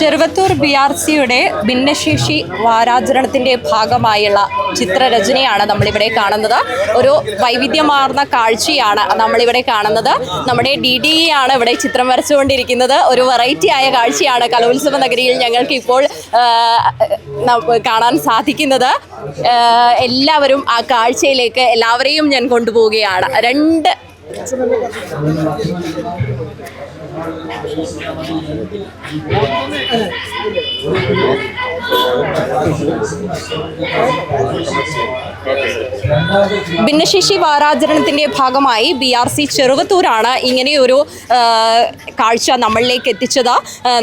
Cheruvathur B R സിയുടെ ഭിന്നശേഷി വാരാചരണത്തിന്റെ ഭാഗമായുള്ള ചിത്രരചനയാണ് നമ്മളിവിടെ കാണുന്നത്. ഒരു വൈവിധ്യമാർന്ന കാഴ്ചയാണ് നമ്മളിവിടെ കാണുന്നത്. നമ്മുടെ ഡി ഡി ഇ ആണ് ഇവിടെ ചിത്രം വരച്ചുകൊണ്ടിരിക്കുന്നത്. ഒരു വെറൈറ്റി ആയ കാഴ്ചയാണ് കലോത്സവ നഗരിയിൽ ഞങ്ങൾക്ക് ഇപ്പോൾ കാണാൻ സാധിക്കുന്നത്. എല്ലാവരും ആ കാഴ്ചയിലേക്ക് എല്ലാവരെയും ഞാൻ കൊണ്ടുപോവുകയാണ്. രണ്ട് ഭിന്നശേഷി വാരാചരണത്തിന്റെ ഭാഗമായി ബി ആർ സി ചെറുവത്തൂരാണ് ഇങ്ങനെയൊരു കാഴ്ച നമ്മളിലേക്ക് എത്തിച്ചത്.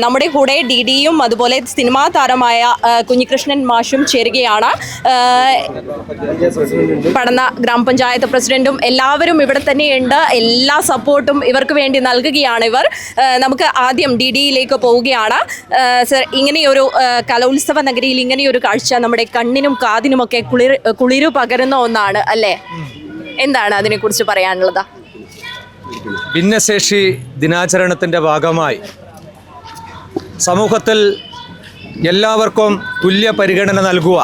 നമ്മുടെ കൂടെ ഡി ഡിയും അതുപോലെ സിനിമാ താരമായ കുഞ്ഞികൃഷ്ണൻ മാഷും ചേരുകയാണ്. പടന്ന ഗ്രാമപഞ്ചായത്ത് പ്രസിഡന്റും എല്ലാവരും ഇവിടെ തന്നെയുണ്ട്. എല്ലാ സപ്പോർട്ടും ഇവർക്ക് വേണ്ടി നൽകുകയാണ് ഇവർ. നമുക്ക് ആദ്യം ഡി ഡിയിലേക്ക് പോവുകയാണ്. സർ ഇങ്ങനെയൊരു കലോത്സവ നഗരിയിൽ ഇങ്ങനെയൊരു കാഴ്ച നമ്മുടെ കണ്ണിനും കാതിനുമൊക്കെ കുളിർ കുളിരു പകരുന്ന ഒന്നാണ് അല്ലേ? എന്താണ് അതിനെക്കുറിച്ച് പറയാനുള്ളത്? ഭിന്നശേഷി ദിനാചരണത്തിന്റെ ഭാഗമായി സമൂഹത്തിൽ എല്ലാവർക്കും തുല്യ പരിഗണന നൽകുക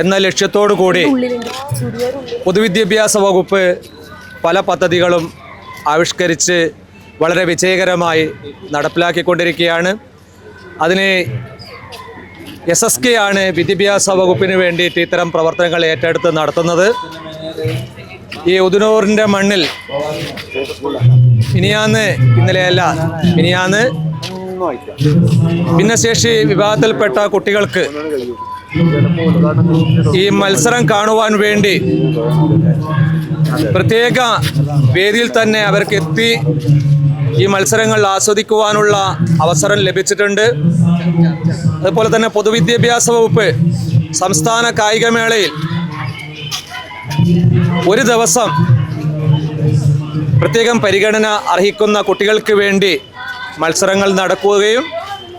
എന്ന ലക്ഷ്യത്തോടു കൂടി പൊതുവിദ്യാഭ്യാസ വകുപ്പ് പല പദ്ധതികളും ആവിഷ്കരിച്ച് വളരെ വിജയകരമായി നടപ്പിലാക്കിക്കൊണ്ടിരിക്കുകയാണ്. അതിന് എസ് എസ് കെ ആണ് വിദ്യാഭ്യാസ വകുപ്പിന് വേണ്ടിയിട്ട് ഇത്തരം പ്രവർത്തനങ്ങൾ ഏറ്റെടുത്ത് നടത്തുന്നത്. ഈ ഉദുനൂറിന്റെ മണ്ണിൽ ഇനിയാന്ന് ഇന്നലെയല്ല ഇനിയാന്ന് ഭിന്നശേഷി വിഭാഗത്തിൽപ്പെട്ട കുട്ടികൾക്ക് ഈ മത്സരം കാണുവാൻ വേണ്ടി പ്രത്യേക വേദിയിൽ തന്നെ അവർക്ക് എത്തി ഈ മത്സരങ്ങൾ ആസ്വദിക്കുവാനുള്ള അവസരം ലഭിച്ചിട്ടുണ്ട്. അതുപോലെ തന്നെ പൊതുവിദ്യാഭ്യാസ വകുപ്പ് സംസ്ഥാന കായികമേളയിൽ ഒരു ദിവസം പ്രത്യേകം പരിഗണന അർഹിക്കുന്ന കുട്ടികൾക്ക് വേണ്ടി മത്സരങ്ങൾ നടക്കുകയും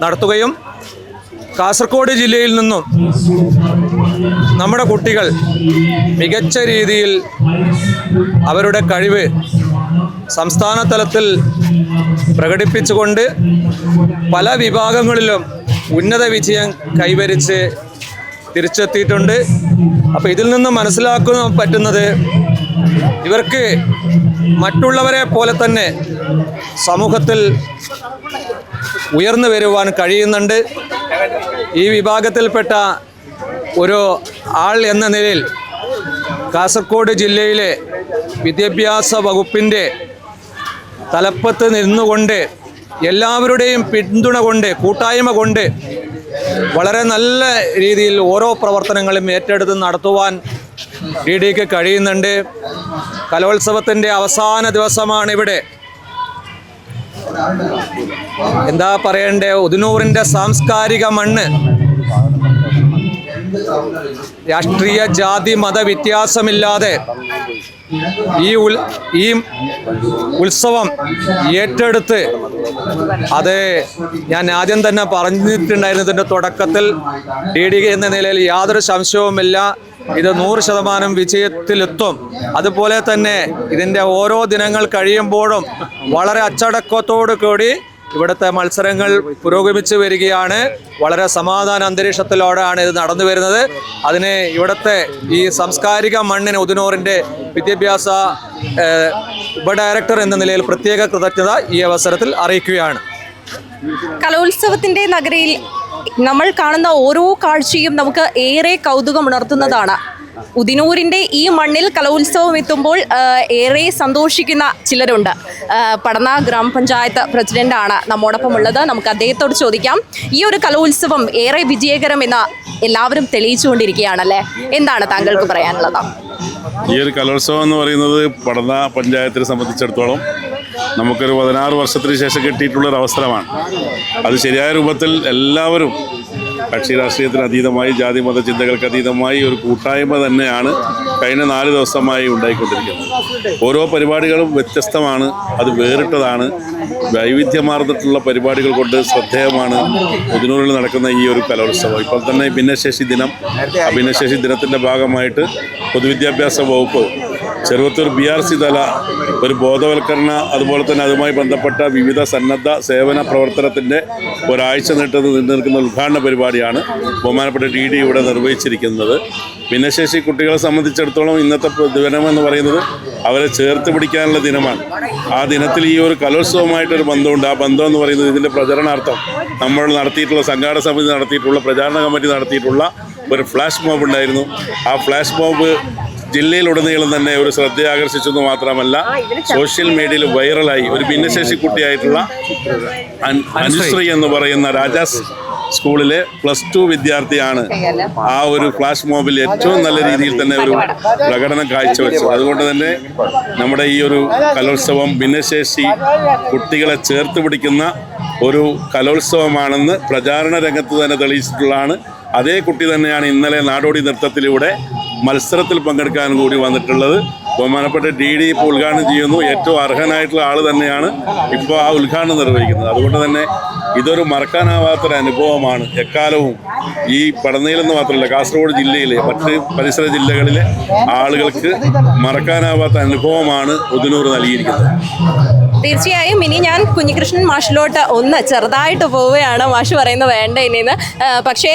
നടത്തുകയും കാസർഗോഡ് ജില്ലയിൽ നിന്നും നമ്മുടെ കുട്ടികൾ മികച്ച രീതിയിൽ അവരുടെ കഴിവ് സംസ്ഥാന തലത്തിൽ പ്രകടിപ്പിച്ചുകൊണ്ട് പല വിഭാഗങ്ങളിലും ഉന്നത വിജയം കൈവരിച്ച് തിരിച്ചെത്തിയിട്ടുണ്ട്. അപ്പോൾ ഇതിൽ നിന്ന് മനസ്സിലാക്കാൻ പറ്റുന്നത് ഇവർക്ക് മറ്റുള്ളവരെ പോലെ തന്നെ സമൂഹത്തിൽ ഉയർന്നു വരുവാൻ കഴിയുന്നുണ്ട്. ഈ വിഭാഗത്തിൽപ്പെട്ട ഒരു ആൾ എന്ന നിലയിൽ കാസർഗോഡ് ജില്ലയിലെ വിദ്യാഭ്യാസ വകുപ്പിന്റെ തലപ്പത്ത് നിന്നുകൊണ്ട് എല്ലാവരുടെയും പിന്തുണ കൊണ്ട് കൂട്ടായ്മ കൊണ്ട് വളരെ നല്ല രീതിയിൽ ഓരോ പ്രവർത്തനങ്ങളും ഏറ്റെടുത്ത് നടത്തുവാൻ ഡി ഡിക്ക് കഴിയുന്നുണ്ട്. കലോത്സവത്തിന്റെ അവസാന ദിവസമാണ് ഇവിടെ എന്താ പറയണ്ടേ? ഉദിനൂറിന്റെ സാംസ്കാരിക മണ്ണ് രാഷ്ട്രീയ ജാതി മത വ്യത്യാസമില്ലാതെ ഈ ഉൽ ഈ ഉത്സവം ഏറ്റെടുത്ത് അത് ഞാൻ ആദ്യം തന്നെ പറഞ്ഞിട്ടുണ്ടായിരുന്നതിന്റെ തുടക്കത്തിൽ ഡി ഡി എന്ന നിലയിൽ യാതൊരു സംശയവുമില്ല. ഇത് നൂറ് ശതമാനം വിജയത്തിലെത്തും. അതുപോലെ തന്നെ ഇതിന്റെ ഓരോ ദിനങ്ങൾ കഴിയുമ്പോഴും വളരെ അച്ചടക്കത്തോടു കൂടി ഇവിടുത്തെ മത്സരങ്ങൾ പുരോഗമിച്ചു വരികയാണ്. വളരെ സമാധാന അന്തരീക്ഷത്തിലൂടെയാണ് ഇത് നടന്നു വരുന്നത്. അതിന് ഇവിടുത്തെ ഈ സാംസ്കാരിക മണ്ണിന് ഉദിനോറിന്റെ വിദ്യാഭ്യാസ ഉപഡയറക്ടർ എന്ന നിലയിൽ പ്രത്യേക കൃതജ്ഞത ഈ അവസരത്തിൽ അറിയിക്കുകയാണ്. കലോത്സവത്തിന്റെ നഗരിയിൽ നമ്മൾ കാണുന്ന ഓരോ കാഴ്ചയും നമുക്ക് ഏറെ കൗതുകം ഉണർത്തുന്നതാണ് ഉദിനൂരിന്റെ ഈ മണ്ണിൽ കലോത്സവം എത്തുമ്പോൾ ഏറെ സന്തോഷിക്കുന്ന ചിലരുണ്ട്. പടന്ന ഗ്രാമപഞ്ചായത്ത് പ്രസിഡന്റാണ് നമ്മോടൊപ്പം ഉള്ളത് നമുക്ക് അദ്ദേഹത്തോട് ചോദിക്കാം. ഈ ഒരു കലോത്സവം ഏറെ വിജയകരമെന്ന് എല്ലാവരും തെളിയിച്ചുകൊണ്ടിരിക്കുകയാണല്ലേ? എന്താണ് താങ്കൾക്ക് പറയാനുള്ളത്? ഈ ഒരു കലോത്സവം എന്ന് പറയുന്നത് പടന്ന പഞ്ചായത്തിനെ സംബന്ധിച്ചിടത്തോളം നമുക്കൊരു പതിനാറ് വർഷത്തിന് ശേഷം കിട്ടിയിട്ടുള്ളൊരു അവസരമാണ് അത് ശരിയായ രൂപത്തിൽ എല്ലാവരും കക്ഷി രാഷ്ട്രീയത്തിന് അതീതമായി ജാതി മത ചിന്തകൾക്ക് അതീതമായി ഒരു കൂട്ടായ്മ തന്നെയാണ് കഴിഞ്ഞ നാല് ദിവസമായി ഉണ്ടായിക്കൊണ്ടിരിക്കുന്നത്. ഓരോ പരിപാടികളും വ്യത്യസ്തമാണ് അത് വേറിട്ടതാണ്. വൈവിധ്യമാർന്നിട്ടുള്ള പരിപാടികൾ കൊണ്ട് ശ്രദ്ധേയമാണ് പുതിനൂരിൽ നടക്കുന്ന ഈ ഒരു കലോത്സവം. ഇപ്പോൾ തന്നെ ഭിന്നശേഷി ദിനം. ഭിന്നശേഷി ദിനത്തിന്റെ ഭാഗമായിട്ട് പൊതുവിദ്യാഭ്യാസ വകുപ്പ് ചെറുവത്തൂർ ബി ആർ സി തല ഒരു ബോധവൽക്കരണ അതുപോലെ തന്നെ അതുമായി ബന്ധപ്പെട്ട വിവിധ സന്നദ്ധ സേവന പ്രവർത്തനത്തിന്റെ ഒരാഴ്ച നീട്ടത് നീണ്ടു നിൽക്കുന്ന ഉദ്ഘാടന പരിപാടിയാണ് ബഹുമാനപ്പെട്ട ഡി ഡി ഇവിടെ നിർവഹിച്ചിരിക്കുന്നത്. ഭിന്നശേഷി കുട്ടികളെ സംബന്ധിച്ചിടത്തോളം ഇന്നത്തെ ദിനമെന്ന് പറയുന്നത് അവരെ ചേർത്ത് പിടിക്കാനുള്ള ദിനമാണ്. ആ ദിനത്തിൽ ഈ ഒരു കലോത്സവമായിട്ടൊരു ബന്ധമുണ്ട്. ആ ബന്ധം എന്ന് പറയുന്നത് ഇതിന്റെ പ്രചരണാർത്ഥം നമ്മൾ നടത്തിയിട്ടുള്ള സംഘാടക സമിതി നടത്തിയിട്ടുള്ള പ്രചാരണ കമ്മിറ്റി നടത്തിയിട്ടുള്ള ഒരു ഫ്ലാഷ് മോബ് ഉണ്ടായിരുന്നു. ആ ഫ്ലാഷ് മോബ് ജില്ലയിലുടനീളം തന്നെ ഒരു ശ്രദ്ധ ആകർഷിച്ചെന്ന് മാത്രമല്ല സോഷ്യൽ മീഡിയയിൽ വൈറലായി. ഒരു ഭിന്നശേഷി കുട്ടിയായിട്ടുള്ള അൻ- അനുശ്രീ. എന്ന് പറയുന്ന രാജാസ് സ്കൂളിലെ പ്ലസ് ടു വിദ്യാർത്ഥിയാണ് ആ ഒരു ഫ്ലാഷ് മോബിൽ ഏറ്റവും നല്ല രീതിയിൽ തന്നെ ഒരു പ്രകടനം കാഴ്ചവെച്ചത്. അതുകൊണ്ട് തന്നെ നമ്മുടെ ഈ ഒരു കലോത്സവം ഭിന്നശേഷി കുട്ടികളെ ചേർത്ത് പിടിക്കുന്ന ഒരു കലോത്സവമാണെന്ന് പ്രചാരണ രംഗത്ത് തന്നെ തെളിയിച്ചിട്ടുള്ളതാണ്. അതേ കുട്ടി തന്നെയാണ് ഇന്നലെ നാടോടി നൃത്തത്തിലൂടെ മത്സരത്തിൽ പങ്കെടുക്കാൻ കൂടി വന്നിട്ടുള്ളത് ബഹുമാനപ്പെട്ട ഡി ഡി ഇപ്പോൾ ഉദ്ഘാടനം ചെയ്യുന്നു. ഏറ്റവും അർഹനായിട്ടുള്ള ആൾ തന്നെയാണ് ഇപ്പോൾ ആ ഉദ്ഘാടനം നിർവഹിക്കുന്നത്. അതുകൊണ്ട് തന്നെ ഇതൊരു മറക്കാനാവാത്തൊരു അനുഭവമാണ്. എക്കാലവും ഈ പടനയിലെന്ന് മാത്രമല്ല കാസർഗോഡ് ജില്ലയിലെ മറ്റ് പരിസര ജില്ലകളിലെ ആളുകൾക്ക് മറക്കാനാവാത്ത അനുഭവമാണ് ഉദിനൂർ നൽകിയിരിക്കുന്നത്. തീർച്ചയായും ഇനി ഞാൻ കുഞ്ഞികൃഷ്ണൻ മാഷിലോട്ട് ഒന്ന് ചെറുതായിട്ട് പോവുകയാണ് മാഷ് പറയുന്നത് വേണ്ട ഇനിന്ന് പക്ഷേ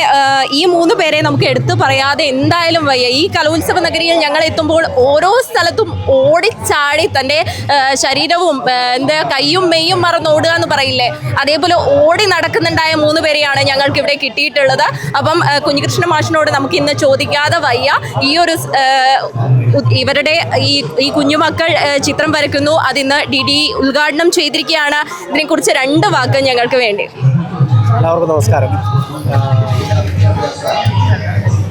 ഈ മൂന്ന് പേരെ നമുക്ക് എടുത്തു പറയാതെ എന്തായാലും വയ്യ. ഈ കലോത്സവ നഗരിയിൽ ഞങ്ങൾ എത്തുമ്പോൾ ഓരോ സ്ഥലത്തും ഓടിച്ചാടി തന്റെ ശരീരവും എന്താ കയ്യും മെയ്യും മറന്ന് ഓടുക എന്ന് പറയില്ലേ? അതേപോലെ ഓടി നടക്കുന്നുണ്ടായ മൂന്ന് പേരെയാണ് ഞങ്ങൾക്ക് ഇവിടെ കിട്ടിയിട്ടുള്ളത്. അപ്പം കുഞ്ഞികൃഷ്ണ മാഷിനോട് നമുക്ക് ഇന്ന് ചോദിക്കാതെ വയ്യ. ഈ ഒരു ഇവരുടെ ഈ ഈ കുഞ്ഞുമക്കൾ ചിത്രം വരയ്ക്കുന്നു. അതിന്ന് ഡി ഡി ഉദ്ഘാടനം ചെയ്തിരിക്കുകയാണ്. ഇതിനെക്കുറിച്ച് രണ്ട് വാക്ക് ഞങ്ങൾക്ക് വേണ്ടി. എല്ലാവർക്കും നമസ്കാരം.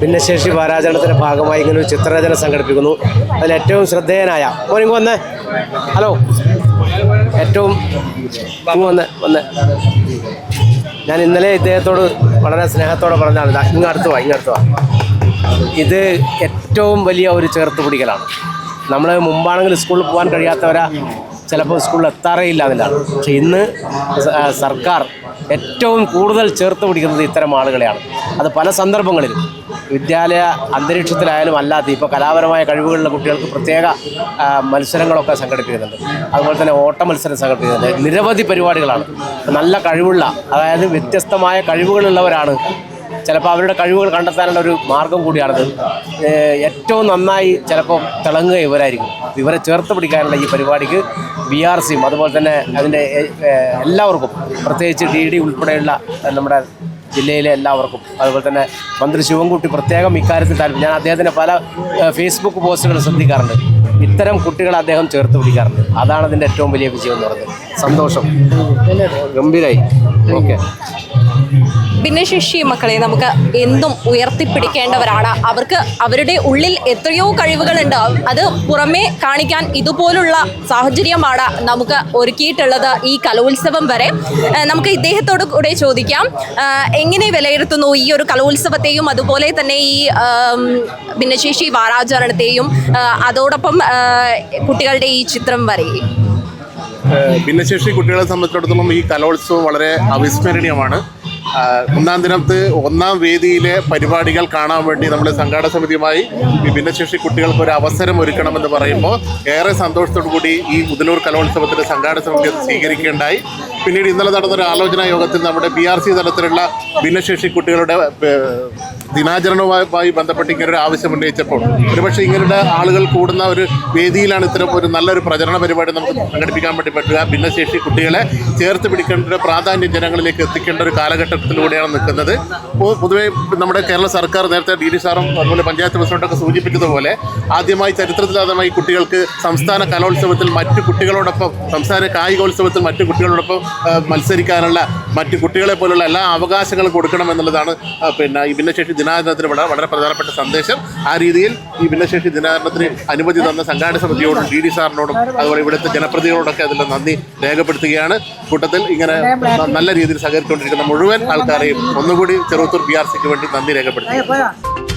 ഭിന്നശേഷി വാരാചരണത്തിന്റെ ഭാഗമായി ഇങ്ങനെ ഒരു ചിത്രരചന സംഘടിപ്പിക്കുന്നു. അതിൽ ഏറ്റവും ശ്രദ്ധേയനായ മോനിങ് വന്ന്. ഹലോ. ഏറ്റവും വന്ന് വന്ന്. ഞാൻ ഇന്നലെ ഇദ്ദേഹത്തോട് വളരെ സ്നേഹത്തോടെ പറഞ്ഞതാണ് ഇങ്ങടുത്തുവാ ഇങ്ങടുത്തുവാ ഇത് ഏറ്റവും വലിയ ഒരു ചേർത്ത് പിടിക്കലാണ്. നമ്മൾ മുമ്പാണെങ്കിൽ സ്കൂളിൽ പോകാൻ കഴിയാത്തവരാ ചിലപ്പോൾ സ്കൂളിൽ എത്താറേ ഇല്ല അതിലാണ് പക്ഷെ ഇന്ന് സർക്കാർ ഏറ്റവും കൂടുതൽ ചേർത്ത് പിടിക്കുന്നത് ഇത്തരം ആളുകളെയാണ്. അത് പല സന്ദർഭങ്ങളിലും വിദ്യാലയ അന്തരീക്ഷത്തിലായാലും അല്ലാതെ ഇപ്പോൾ കലാപരമായ കഴിവുകളുള്ള കുട്ടികൾക്ക് പ്രത്യേക മത്സരങ്ങളൊക്കെ സംഘടിപ്പിക്കുന്നുണ്ട്. അതുപോലെ തന്നെ ഓട്ട മത്സരം സംഘടിപ്പിക്കുന്നുണ്ട്. നിരവധി പരിപാടികളാണ്. നല്ല കഴിവുള്ള അതായത് വ്യത്യസ്തമായ കഴിവുകളുള്ളവരാണ് ചിലപ്പോൾ അവരുടെ കഴിവുകൾ കണ്ടെത്താനുള്ള ഒരു മാർഗം കൂടിയാണത്. ഏറ്റവും നന്നായി ചിലപ്പോൾ തിളങ്ങുക ഇവരായിരിക്കും. ഇവരെ ചേർത്ത് പിടിക്കാനുള്ള ഈ പരിപാടിക്ക് ബി ആർ സിയും അതുപോലെ തന്നെ അതിന്റെ എല്ലാവർക്കും പ്രത്യേകിച്ച് ഡി ഡി ഉൾപ്പെടെയുള്ള നമ്മുടെ ജില്ലയിലെ എല്ലാവർക്കും അതുപോലെ തന്നെ മന്ത്രി ശിവൻകുട്ടി പ്രത്യേകം ഇക്കാര്യത്തിൽ താല്പര്യം ഞാൻ അദ്ദേഹത്തിന്റെ പല ഫേസ്ബുക്ക് പോസ്റ്റുകൾ ശ്രദ്ധിക്കാറുണ്ട്. ഇത്തരം കുട്ടികളെ അദ്ദേഹം ചേർത്ത് പിടിക്കാറുണ്ട്. അതാണ് അതിന്റെ ഏറ്റവും വലിയ വിജയം എന്ന് പറയുന്നത്. സന്തോഷം. ഗംഭീരായി. ഓക്കെ. ഭിന്നശേഷി മക്കളെ നമുക്ക് എന്തും ഉയർത്തിപ്പിടിക്കേണ്ടവരാണ്. അവർക്ക് അവരുടെ ഉള്ളിൽ എത്രയോ കഴിവുകളുണ്ട്. അത് പുറമേ കാണിക്കാൻ ഇതുപോലുള്ള സാഹചര്യമാണ് നമുക്ക് ഒരുക്കിയിട്ടുള്ളത് ഈ കലോത്സവം വരെ. നമുക്ക് ഇദ്ദേഹത്തോട് കൂടെ ചോദിക്കാം. എങ്ങനെ വിലയിരുത്തുന്നു ഈ ഒരു കലോത്സവത്തെയും അതുപോലെ തന്നെ ഈ ഭിന്നശേഷി വാരാചരണത്തെയും? അതോടൊപ്പം കുട്ടികളുടെ ഈ ചിത്രം വരെ. ഭിന്നശേഷി കുട്ടികളെ സംബന്ധിച്ചിടത്തോളം ഈ കലോത്സവം വളരെ അവിസ്മരണീയമാണ്. ഒന്നാം ദിനത്ത് ഒന്നാം വേദിയിലെ പരിപാടികൾ കാണാൻ വേണ്ടി നമ്മൾ സംഘാടക സമിതിയുമായി ഭിന്നശേഷി കുട്ടികൾക്ക് ഒരു അവസരം ഒരുക്കണമെന്ന് പറയുമ്പോൾ ഏറെ സന്തോഷത്തോടു കൂടി ഈ മുതലൂർ കലോത്സവത്തിന്റെ സംഘാടക സമിതി അത് സ്വീകരിക്കുകയുണ്ടായി. പിന്നീട് ഇന്നലെ നടന്ന ഒരു ആലോചനാ യോഗത്തിൽ നമ്മുടെ പി ആർ സി തലത്തിലുള്ള ഭിന്നശേഷി കുട്ടികളുടെ ദിനാചരണവുമായി ബന്ധപ്പെട്ട് ഇങ്ങനൊരു ആവശ്യം ഉന്നയിച്ചപ്പോൾ ഒരുപക്ഷെ ഇങ്ങനെയുള്ള ആളുകൾ കൂടുന്ന ഒരു വേദിയിലാണ് ഇത്തരം ഒരു നല്ലൊരു പ്രചരണ പരിപാടി നമുക്ക് സംഘടിപ്പിക്കാൻ വേണ്ടി പറ്റുക. ഭിന്നശേഷി കുട്ടികളെ ചേർത്ത് പിടിക്കേണ്ട ഒരു പ്രാധാന്യം ജനങ്ങളിലേക്ക് എത്തിക്കേണ്ട ഒരു കാലഘട്ടത്തിലൂടെയാണ് നിൽക്കുന്നത്. പൊതുവേ നമ്മുടെ കേരള സർക്കാർ നേരത്തെ ഡി ഡി സാറും അതുപോലെ പഞ്ചായത്ത് പ്രസിഡന്റൊക്കെ സൂചിപ്പിച്ചതുപോലെ ആദ്യമായി ചരിത്രത്തിലാദ്യമായി കുട്ടികൾക്ക് സംസ്ഥാന കലോത്സവത്തിൽ മറ്റു കുട്ടികളോടൊപ്പം സംസ്ഥാന കായികോത്സവത്തിൽ മറ്റു കുട്ടികളോടൊപ്പം മത്സരിക്കാനുള്ള മറ്റ് കുട്ടികളെ പോലുള്ള എല്ലാ അവകാശങ്ങളും കൊടുക്കണം എന്നുള്ളതാണ് പിന്നെ ഈ ഭിന്നശേഷി ദിനാചരണത്തിന് വളരെ വളരെ പ്രധാനപ്പെട്ട സന്ദേശം. ആ രീതിയിൽ ഈ ഭിന്നശേഷി ദിനാചരണത്തിന് അനുമതി തന്ന സംഘാടക സമിതിയോടും ഡി ഡി സാറിനോടും അതുപോലെ ഇവിടുത്തെ ജനപ്രതികളോടൊക്കെ അതിൽ നന്ദി രേഖപ്പെടുത്തുകയാണ്. കൂട്ടത്തിൽ ഇങ്ങനെ നല്ല രീതിയിൽ സഹകരിച്ചുകൊണ്ടിരിക്കുന്ന മുഴുവൻ ആൾക്കാരെയും ഒന്നുകൂടി ചെറുത്തൂർ ബി ആർ സിക്ക് വേണ്ടി നന്ദി രേഖപ്പെടുത്തുന്നു